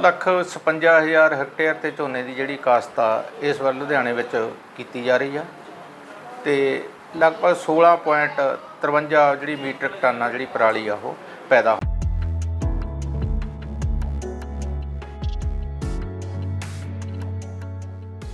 Lakh 55000 hectare ਤੇ ਝੋਨੇ ਦੀ ਜਿਹੜੀ ਕਾਸ਼ਤ ਆ, ਇਸ ਵਾਰ ਲੁਧਿਆਣੇ ਵਿੱਚ ਕੀਤੀ ਜਾ ਰਹੀ ਆ ਤੇ ਲਗਭਗ 16.53 ਜਿਹੜੀ ਮੀਟ੍ਰਿਕ ਟਨ ਆ ਜਿਹੜੀ ਪਰਾਲੀ ਆ, ਉਹ ਪੈਦਾ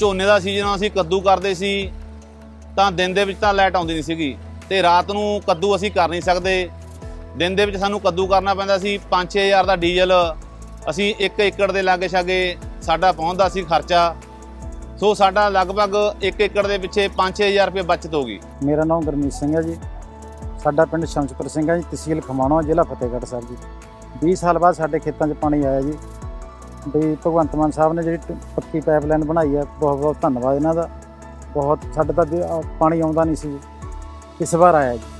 ਝੋਨੇ ਦਾ ਸੀਜ਼ਨ ਅਸੀਂ ਕੱਦੂ ਕਰਦੇ ਸੀ, ਤਾਂ ਦਿਨ ਦੇ ਵਿੱਚ ਤਾਂ ਲਾਈਟ ਆਉਂਦੀ ਨਹੀਂ ਸੀਗੀ ਤੇ ਰਾਤ ਨੂੰ ਕੱਦੂ ਅਸੀਂ ਕਰ ਨਹੀਂ ਸਕਦੇ। ਦਿਨ ਦੇ ਵਿੱਚ ਸਾਨੂੰ ਕੱਦੂ ਕਰਨਾ ਪੈਂਦਾ ਸੀ 5-6000 ਦਾ ਡੀਜ਼ਲ ਅਸੀਂ 1 ਏਕੜ ਦੇ ਲਾਗੇ ਛਾਗੇ ਸਾਡਾ ਪਹੁੰਚਦਾ ਸੀ ਖਰਚਾ। ਸੋ ਸਾਡਾ ਲਗਭਗ 1 ਏਕੜ ਦੇ ਪਿੱਛੇ 5-6000 ਰੁਪਏ ਬਚਤ ਹੋ ਗਈ। ਮੇਰਾ ਨਾਮ ਗੁਰਮੀਤ ਸਿੰਘ ਹੈ ਜੀ। ਸਾਡਾ ਪਿੰਡ ਸ਼ਮਸਪੁਰ ਸਿੰਘ ਹੈ ਜੀ, ਤਹਿਸੀਲ ਖਮਾਣੋ, ਜ਼ਿਲ੍ਹਾ ਫਤਿਹਗੜ੍ਹ ਸਾਹਿਬ ਜੀ। 20 ਸਾਲ ਬਾਅਦ ਸਾਡੇ ਖੇਤਾਂ 'ਚ ਪਾਣੀ ਆਇਆ ਜੀ। ਵੀ ਭਗਵੰਤ ਮਾਨ ਸਾਹਿਬ ਨੇ ਜਿਹੜੀ ਟ- ਪੱਕੀ ਪਾਈਪਲਾਈਨ ਬਣਾਈ ਹੈ ਬਹੁਤ ਬਹੁਤ ਧੰਨਵਾਦ ਇਹਨਾਂ ਦਾ। ਬਹੁਤ, ਸਾਡੇ ਤਾਂ ਪਾਣੀ ਆਉਂਦਾ ਨਹੀਂ ਸੀ ਇਸ ਵਾਰ ਆਇਆ ਜੀ।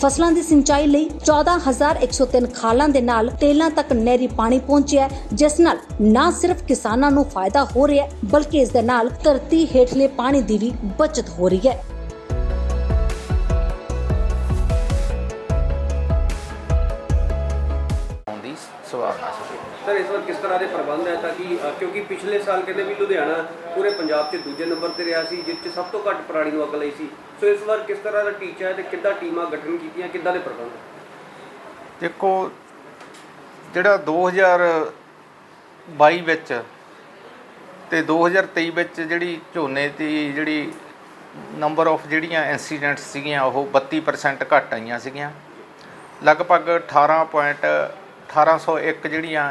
ਫਸਲਾਂ ਦੀ ਸਿੰਚਾਈ ਲਈ 14103 ਖਾਲਾਂ ਦੇ ਨਾਲ ਤੇਲਾਂ ਤੱਕ ਨਹਿਰੀ ਪਾਣੀ ਪਹੁੰਚਿਆ ਜਿਸ ਨਾਲ ਨਾ ਸਿਰਫ ਕਿਸਾਨਾਂ ਨੂੰ ਫਾਇਦਾ ਹੋ ਰਿਹਾ ਬਲਕਿ ਇਸ ਦੇ ਨਾਲ ਧਰਤੀ ਹੇਠਲੇ ਪਾਣੀ ਦੀ ਵੀ ਬਚਤ ਹੋ ਰਹੀ ਹੈ। ਸਰ ਇਸ ਵਾਰ ਕਿਸ ਤਰ੍ਹਾਂ ਦੇ ਪ੍ਰਬੰਧ ਹੈ ਤਾਂ ਕਿ ਅ, ਕਿਉਂਕਿ ਪਿਛਲੇ ਸਾਲ ਕਹਿੰਦੇ ਵੀ ਲੁਧਿਆਣਾ ਪੂਰੇ ਪੰਜਾਬ 'ਚ ਦੂਜੇ ਨੰਬਰ ਤੇ ਰਿਹਾ ਸੀ ਜਿਸ 'ਚ ਸਭ ਤੋਂ ਘੱਟ ਪਰਾਲੀ ਨੂੰ ਅੱਗ ਲਈ ਸੀ। ਸੋ ਇਸ ਵਾਰ ਕਿਸ ਤਰ੍ਹਾਂ ਦਾ ਟੀਚਾ ਹੈ ਤੇ ਕਿੱਦਾਂ ਟੀਮਾਂ ਗਠਨ ਕੀਤੀਆਂ ਕਿੱਦਾਂ ਦੇ ਪ੍ਰਬੰਧ? ਦੇਖੋ ਜਿਹੜਾ 2022 ਵਿੱਚ ਤੇ 2023 ਵਿੱਚ ਜਿਹੜੀ ਝੋਨੇ ਦੀ ਜਿਹੜੀ ਨੰਬਰ ਆਫ ਜਿਹੜੀਆਂ ਇਨਸੀਡੈਂਟਸ ਸੀਗੀਆਂ ਉਹ 32% ਘੱਟ ਆਈਆਂ ਸੀਗੀਆਂ। ਲਗਭਗ 18.1801 ਜਿਹੜੀਆਂ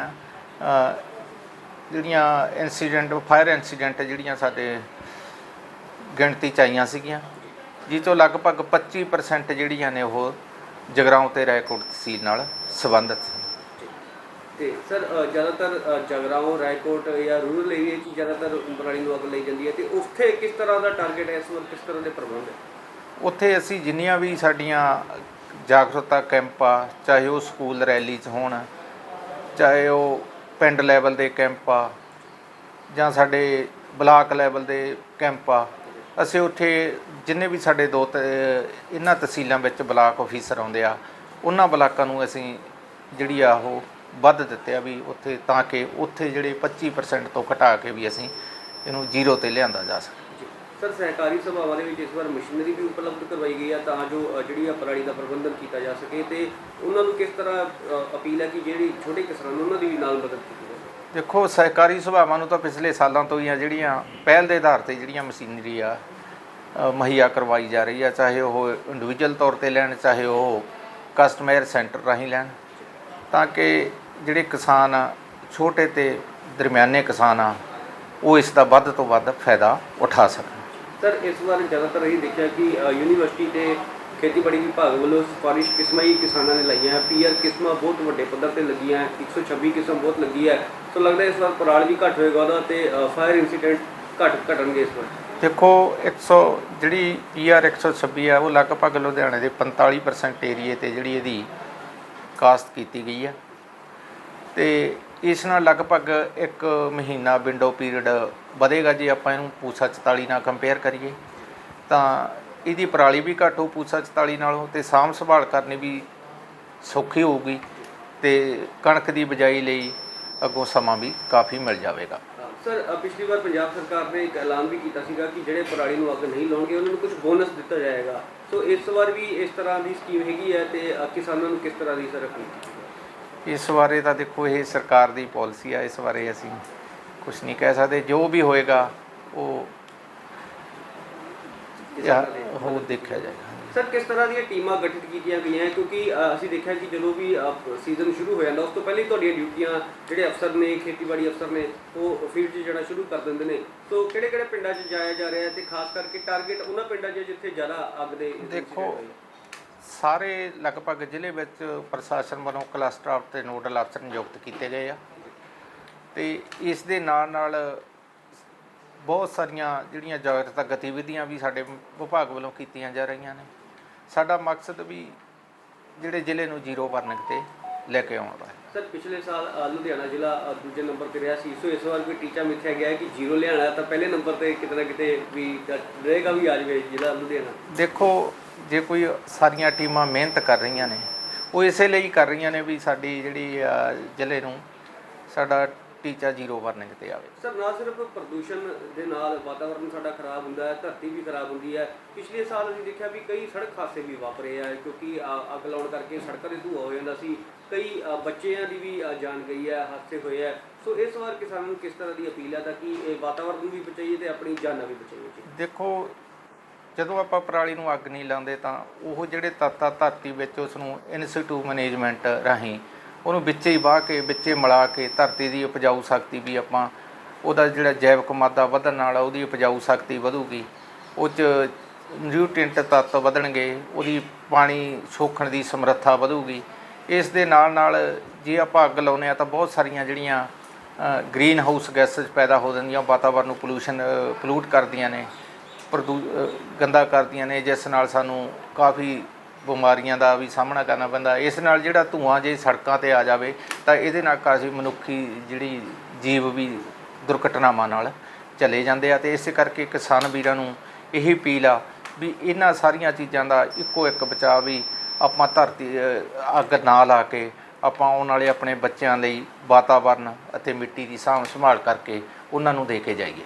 ਜਿਹੜੀਆਂ ਇਨਸੀਡੈਂਟ ਫਾਇਰ ਇਨਸੀਡੈਂਟ ਜਿਹੜੀਆਂ ਸਾਡੇ ਗਿਣਤੀ ਚ ਆਈਆਂ ਸੀਗੀਆਂ ਜਿਸ ਤੋਂ ਲਗਭਗ 25% ਜਿਹੜੀਆਂ ਨੇ ਉਹ ਜਗਰਾਉਂ ਤੇ ਰਾਏਕੋਟ ਤਹਿਸੀਲ ਨਾਲ ਸੰਬੰਧਿਤ ਤੇ ਸਰ ਜ਼ਿਆਦਾਤਰ ਅ, ਜਗਰਾਓਂ ਰਾਏਕੋਟ ਜਾਂ ਰੂਰਲ ਏਰੀਆ 'ਚ ਜ਼ਿਆਦਾਤਰ ਪਰਾਲੀ ਨੂੰ ਅੱਗ ਲਈ ਜਾਂਦੀ ਹੈ ਤੇ ਉੱਥੇ ਕਿਸ ਤਰ੍ਹਾਂ ਦਾ ਟਾਰਗੇਟ ਹੈ? ਇਸ ਵਾਰ ਕਿਸ ਤਰ੍ਹਾਂ ਦੇ ਪ੍ਰਬੰਧ ਹੈ? ਉੱਥੇ ਅਸੀਂ ਜਿੰਨੀਆਂ ਵੀ ਸਾਡੀਆਂ ਜਾਗਰੂਕਤਾ ਕੈਂਪ ਆ, ਚਾਹੇ ਉਹ ਸਕੂਲ ਰੈਲੀ 'ਚ ਹੋਣ, ਚਾਹੇ ਉਹ ਪਿੰਡ ਲੈਵਲ ਦੇ ਕੈਂਪ ਆ, ਜਾਂ ਸਾਡੇ ਬਲਾਕ ਲੈਵਲ ਦੇ ਕੈਂਪ ਆ, ਅਸੀਂ ਉੱਥੇ ਜਿੰਨੇ ਵੀ ਸਾਡੇ ਦੋ ਤ- ਇਹਨਾਂ ਤਹਿਸੀਲਾਂ ਵਿੱਚ ਬਲਾਕ ਅਫੀਸਰ ਆਉਂਦੇ ਆ, ਉਹਨਾਂ ਬਲਾਕਾਂ ਨੂੰ ਅਸੀਂ ਜਿਹੜੀ ਆ ਉਹ ਵੱਧ ਦਿੱਤੇ ਆ ਵੀ ਉੱਥੇ ਤਾਂ ਕਿ ਉੱਥੇ ਜਿਹੜੇ 25% ਤੋਂ ਘਟਾ ਕੇ ਵੀ ਅਸੀਂ ਇਹਨੂੰ ਜ਼ੀਰੋ ਤੇ ਲਿਆਂਦਾ ਜਾ ਸਕੇ। ਸਰ ਸਹਿਕਾਰੀ ਸਭਾਵਾਂ ਦੇ ਵਿੱਚ ਇਸ ਵਾਰ ਮਸ਼ੀਨਰੀ ਵੀ ਉਪਲਬਧ ਕਰਵਾਈ ਗਈ ਹੈ ਤਾਂ ਜੋ ਅ, ਜਿਹੜੀ ਆ ਪਰਾਲੀ ਦਾ ਪ੍ਰਬੰਧਨ ਕੀਤਾ ਜਾ ਸਕੇ ਤੇ ਉਹਨਾਂ ਨੂੰ ਕਿਸ ਤਰ੍ਹਾਂ ਅ, ਅਪੀਲ ਹੈ ਕਿ ਜਿਹੜੀ ਛੋਟੇ ਕਿਸਾਨ ਉਹਨਾਂ ਦੀ ਵੀ ਨਾਲ ਮਦਦ ਕੀਤੀ ਜਾਵੇ? ਦੇਖੋ ਸਹਿਕਾਰੀ ਸੁਭਾਵਾਂ ਨੂੰ ਤਾਂ ਪਿਛਲੇ ਸਾਲਾਂ ਤੋਂ ਹੀ ਆ ਜਿਹੜੀਆਂ ਪਹਿਲ ਦੇ ਆਧਾਰ ਤੇ ਜਿਹੜੀਆਂ ਮਸ਼ੀਨਰੀ ਆ ਅ, ਮੁਹੱਈਆ ਕਰਵਾਈ ਜਾ ਰਹੀ ਆ ਚਾਹੇ ਉਹ ਇੰਡੀਵਿਜੂਅਲ ਤੌਰ ਤੇ ਲੈਣ ਚਾਹੇ ਉਹ ਕਸਟਮਰ ਸੈਂਟਰ ਰਾਹੀਂ ਲੈਣ ਤਾਂ ਕਿ ਜਿਹੜੇ ਕਿਸਾਨ ਆ ਛੋਟੇ ਤੇ ਦਰਮਿਆਨੇ ਕਿਸਾਨ ਆ ਉਹ ਇਸ ਦਾ ਵੱਧ ਤੋਂ ਵੱਧ ਫਾਇਦਾ ਉਠਾ ਸਕਣ। ਸਰ, ਇਸ ਵਾਰ ਜ਼ਿਆਦਾਤਰ ਇਹ ਦੇਖਿਆ ਕਿ ਯੂਨੀਵਰਸਿਟੀ ਤੇ ਖੇਤੀਬਾੜੀ ਵਿਭਾਗ ਵੱਲੋਂ ਸਿਫਾਰਿਸ਼ ਕਿਸਮਾਂ ਹੀ ਕਿਸਾਨਾਂ ਨੇ ਲਾਈਆਂ ਹੈ। ਪੀਆਰ ਕਿਸਮਾਂ ਬਹੁਤ ਵੱਡੇ ਪੱਧਰ ਤੇ ਲੱਗੀਆਂ ਹੈ। 126 ਕਿਸਮ ਬਹੁਤ ਲੱਗੀ ਹੈ। ਸੋ ਲੱਗਦਾ ਇਸ ਵਾਰ ਪਰਾਲ ਵੀ ਘੱਟ ਹੋਏਗਾ ਉਹਦਾ ਤੇ ਫਾਇਰ ਇਨਸੀਡੈਂਟ ਘੱਟ ਘਟਣਗੇ ਇਸ ਵਾਰ। ਦੇਖੋ 100 ਜਿਹੜੀ ਪੀਆਰ 126 ਹੈ, ਉਹ ਲਗਭਗ ਲੁਧਿਆਣੇ ਦੇ 45% ਏਰੀਏ ਤੇ ਜਿਹੜੀ ਇਹਦੀ ਕਾਸਟ ਕੀਤੀ ਗਈ ਹੈ। ਤੇ ਇਸ ਨਾਲ ਲਗਭਗ ਇੱਕ ਮਹੀਨਾ ਵਿੰਡੋ ਪੀਰੀਅਡ ਵਧੇਗਾ ਜੇ ਆਪਾਂ ਇਹਨੂੰ ਪੂਸਾ 44 ਨਾਲ ਕੰਪੇਅਰ ਕਰੀਏ। ਤਾਂ ਇਹਦੀ ਪਰਾਲੀ ਵੀ ਘੱਟ ਹੋ ਪੂਸਾ 44 ਨਾਲੋਂ ਤੇ ਸਾਂਭ ਸੰਭਾਲ ਕਰਨੀ ਵੀ ਸੌਖੀ ਹੋਊਗੀ ਤੇ ਕਣਕ ਦੀ ਬਿਜਾਈ ਲਈ ਅੱਗੋਂ ਸਮਾਂ ਵੀ ਕਾਫੀ ਮਿਲ ਜਾਵੇਗਾ। ਸਰ ਪਿਛਲੀ ਵਾਰ ਪੰਜਾਬ ਸਰਕਾਰ ਨੇ ਇੱਕ ਐਲਾਨ ਵੀ ਕੀਤਾ ਸੀਗਾ ਕਿ ਜਿਹੜੇ ਪਰਾਲੀ ਨੂੰ ਅੱਗ ਨਹੀਂ ਲਾਉਣਗੇ, ਉਹਨਾਂ ਨੂੰ ਕੁਝ ਬੋਨਸ ਦਿੱਤਾ ਜਾਏਗਾ। ਸੋ ਇਸ ਵਾਰ ਵੀ ਇਸ ਤਰ੍ਹਾਂ ਦੀ ਸਕੀਮ ਹੈਗੀ ਹੈ ਤੇ ਕਿਸਾਨਾਂ ਨੂੰ ਕਿਸ ਤਰ੍ਹਾਂ ਦੀ ਸਰ ਅਪੀਲ ਇਸ ਬਾਰੇ ਤਾਂ ਦੇਖੋ ਇਹ ਸਰਕਾਰ ਦੀ ਪਾਲਿਸੀ ਆ ਇਸ ਬਾਰੇ ਅਸੀਂ ਕੁਝ ਨਹੀਂ ਕਹਿ ਸਕਦੇ। ਜੋ ਵੀ ਹੋਏਗਾ ਉਹ ਉਹ ਦੇਖਿਆ ਜਾਏਗਾ। ਸਰ ਕਿਸ ਤਰ੍ਹਾਂ ਦੀਆਂ ਟੀਮਾਂ ਗਠਿਤ ਕੀਤੀਆਂ ਗਈਆਂ? ਹੈ? ਕਿਉਂਕਿ ਅਸੀਂ ਦੇਖਿਆ ਕਿ ਜਦੋਂ ਵੀ ਸੀਜ਼ਨ ਸ਼ੁਰੂ ਹੋ ਜਾਂਦਾ ਉਸ ਤੋਂ ਪਹਿਲਾਂ ਹੀ ਤੁਹਾਡੀਆਂ ਡਿਊਟੀਆਂ ਜਿਹੜੇ ਅਫਸਰ ਨੇ ਖੇਤੀਬਾੜੀ ਅਫਸਰ ਨੇ ਉਹ ਫੀਲਡ 'ਚ ਜਾਣਾ ਸ਼ੁਰੂ ਕਰ ਦਿੰਦੇ ਨੇ। ਸੋ ਕਿਹੜੇ ਕਿਹੜੇ ਪਿੰਡਾਂ 'ਚ ਜਾਇਆ ਜਾ ਰਿਹਾ ਹੈ? ਤੇ ਖਾਸ ਕਰਕੇ ਟਾਰਗੇਟ ਉਹਨਾਂ ਪਿੰਡਾਂ 'ਚ ਜਿੱਥੇ ਜ਼ਿਆਦਾ ਅੱਗ ਦੇ ਦੇਖੋ। ਸਾਰੇ ਲਗਭਗ ਜ਼ਿਲ੍ਹੇ ਵਿੱਚ ਪ੍ਰਸ਼ਾਸਨ ਵੱਲੋਂ ਕਲਸਟਰ ਤੇ ਨੋਡਲ ਅਫਸਰ ਨਿਯੁਕਤ ਕੀਤੇ ਗਏ ਆ। ਤੇ ਇਸ ਦੇ ਨਾਲ ਨਾਲ ਬਹੁਤ ਸਾਰੀਆਂ ਜਿਹੜੀਆਂ ਜਾਗਰੂਕਤਾ ਗਤੀਵਿਧੀਆਂ ਵੀ ਸਾਡੇ ਵਿਭਾਗ ਵੱਲੋਂ ਕੀਤੀਆਂ ਜਾ ਰਹੀਆਂ ਨੇ। ਸਾਡਾ ਮਕਸਦ ਵੀ ਜਿਹੜੇ ਜ਼ਿਲ੍ਹੇ ਨੂੰ ਜ਼ੀਰੋ ਬਰਨਿੰਗ ਤੇ ਲੈ ਕੇ ਆਉਣ ਦਾ ਹੈ। ਸਰ ਪਿਛਲੇ ਸਾਲ ਅ, ਲੁਧਿਆਣਾ ਜ਼ਿਲ੍ਹਾ ਅ, ਦੂਜੇ ਨੰਬਰ ਤੇ ਰਿਹਾ ਸੀ। ਸੋ ਇਸ ਵਾਰ ਕੋਈ ਟੀਚਾ ਮਿੱਥਿਆ ਗਿਆ ਹੈ ਕਿ ਜ਼ੀਰੋ ਲਿਆਣਾ ਤਾਂ ਪਹਿਲੇ ਨੰਬਰ ਤੇ ਕਿਤੇ ਨਾ ਕਿਤੇ ਵੀ ਰਹੇਗਾ ਵੀ ਆ ਜਾਵੇ ਜ਼ਿਲ੍ਹਾ ਲੁਧਿਆਣਾ। ਦੇਖੋ ਜੇ ਕੋਈ ਸਾਰੀਆਂ ਟੀਮਾਂ ਮਿਹਨਤ ਕਰ ਰਹੀਆਂ ਨੇ ਉਹ ਇਸੇ ਲਈ ਕਰ ਰਹੀਆਂ ਨੇ ਵੀ ਸਾਡੀ ਜਿਹੜੀ ਜ਼ਿਲ੍ਹੇ ਨੂੰ ਸਾਡਾ ਟੀਚਾ ਜ਼ੀਰੋ ਬਰਨਿੰਗ ਤੇ ਆਵੇ। ਸਰ ਨਾ ਸਿਰਫ ਪ੍ਰਦੂਸ਼ਣ ਦੇ ਨਾਲ ਵਾਤਾਵਰਨ ਸਾਡਾ ਖਰਾਬ ਹੁੰਦਾ ਹੈ ਧਰਤੀ ਵੀ ਖਰਾਬ ਹੁੰਦੀ ਹੈ। ਪਿਛਲੇ ਸਾਲ ਅਸੀਂ ਦੇਖਿਆ ਵੀ ਕਈ ਸੜਕ ਹਾਦਸੇ ਵੀ ਵਾਪਰੇ ਆ ਕਿਉਂਕਿ ਅੱਗ ਲਾਉਣ ਕਰਕੇ ਸੜਕਾਂ 'ਤੇ ਧੂਆ ਹੋ ਜਾਂਦਾ ਸੀ। ਕਈ ਬੱਚਿਆਂ ਦੀ ਵੀ ਜਾਨ ਗਈ ਹੈ ਹਾਦਸੇ ਹੋਏ ਆ ਸੋ ਇਸ ਵਾਰ ਕਿਸਾਨਾਂ ਨੂੰ ਕਿਸ ਤਰ੍ਹਾਂ ਦੀ ਅਪੀਲ ਹੈ ਤਾਂ ਕਿ ਇਹ ਵਾਤਾਵਰਨ ਨੂੰ ਵੀ ਬਚਾਈਏ ਤੇ ਆਪਣੀ ਜਾਨਾਂ ਵੀ ਬਚਾਈਏ? ਜੀ ਦੇਖੋ ਜਦੋਂ ਆਪਾਂ ਪਰਾਲੀ ਨੂੰ ਅੱਗ ਨਹੀਂ ਲਾਉਂਦੇ ਤਾਂ ਉਹ ਜਿਹੜੇ ਤੱਤ ਆ ਧਰਤੀ ਵਿੱਚ ਉਸ ਨੂੰ ਇਨਸਿਟੂ ਮੈਨੇਜਮੈਂਟ ਰਾਹੀਂ ਉਹਨੂੰ ਵਿੱਚੇ ਹੀ ਵਾਹ ਕੇ, ਵਿੱਚੇ ਮਿਲਾ ਕੇ ਧਰਤੀ ਦੀ ਉਪਜਾਊ ਸ਼ਕਤੀ ਵੀ ਆਪਾਂ ਉਹਦਾ ਜਿਹੜਾ ਜੈਵਿਕ ਮਾਦਾ ਵਧਣ ਨਾਲ ਉਹਦੀ ਉਪਜਾਊ ਸ਼ਕਤੀ ਵਧੂਗੀ, ਉਹ 'ਚ ਨਿਊਟ੍ਰੀਐਂਟ ਤੱਤ ਵਧਣਗੇ, ਉਹਦੀ ਪਾਣੀ ਸੋਖਣ ਦੀ ਸਮਰੱਥਾ ਵਧੂਗੀ। ਇਸ ਦੇ ਨਾਲ ਨਾਲ ਜੇ ਆਪਾਂ ਅੱਗ ਲਾਉਂਦੇ ਆ ਤਾਂ ਬਹੁਤ ਸਾਰੀਆਂ ਜਿਹੜੀਆਂ ਗ੍ਰੀਨ ਹਾਊਸ ਗੈਸਸ ਪੈਦਾ ਹੋ ਜਾਂਦੀਆਂ, ਵਾਤਾਵਰਨ ਨੂੰ ਪੋਲੂਸ਼ਨ ਪੋਲੂਟ ਕਰਦੀਆਂ ਨੇ। ਪ੍ਰਦੂ ਗੰਦਾ ਕਰਦੀਆਂ ਨੇ, ਜਿਸ ਨਾਲ ਸਾਨੂੰ ਕਾਫੀ ਬਿਮਾਰੀਆਂ ਦਾ ਵੀ ਸਾਹਮਣਾ ਕਰਨਾ ਪੈਂਦਾ। ਇਸ ਨਾਲ ਜਿਹੜਾ ਧੂਆਂ ਜੇ ਸੜਕਾਂ ਤੇ ਆ ਜਾਵੇ, ਤਾਂ ਇਹਦੇ ਨਾਲ ਕਾਫੀ ਮਨੁੱਖੀ ਜਿਹੜੀ ਜੀਵ ਵੀ ਦੁਰਘਟਨਾਵਾਂ ਨਾਲ ਚਲੇ ਜਾਂਦੇ ਆ। ਤੇ ਇਸੇ ਕਰਕੇ ਕਿਸਾਨ ਵੀਰਾਂ ਨੂੰ ਇਹ ਅਪੀਲ ਆ ਵੀ ਇਹਨਾਂ ਸਾਰੀਆਂ ਚੀਜ਼ਾਂ ਦਾ ਇੱਕੋ ਇੱਕ ਬਚਾਅ ਵੀ ਆਪਾਂ ਧਰਤੀ ਅੱਗ ਨਾ ਲਾ ਕੇ ਆਪਾਂ ਆਉਣ ਵਾਲੇ ਆਪਣੇ ਬੱਚਿਆਂ ਲਈ ਵਾਤਾਵਰਨ ਅਤੇ ਮਿੱਟੀ ਦੀ ਸਾਂਭ ਸੰਭਾਲ ਕਰਕੇ ਉਹਨਾਂ ਨੂੰ ਦੇ ਕੇ ਜਾਈਏ।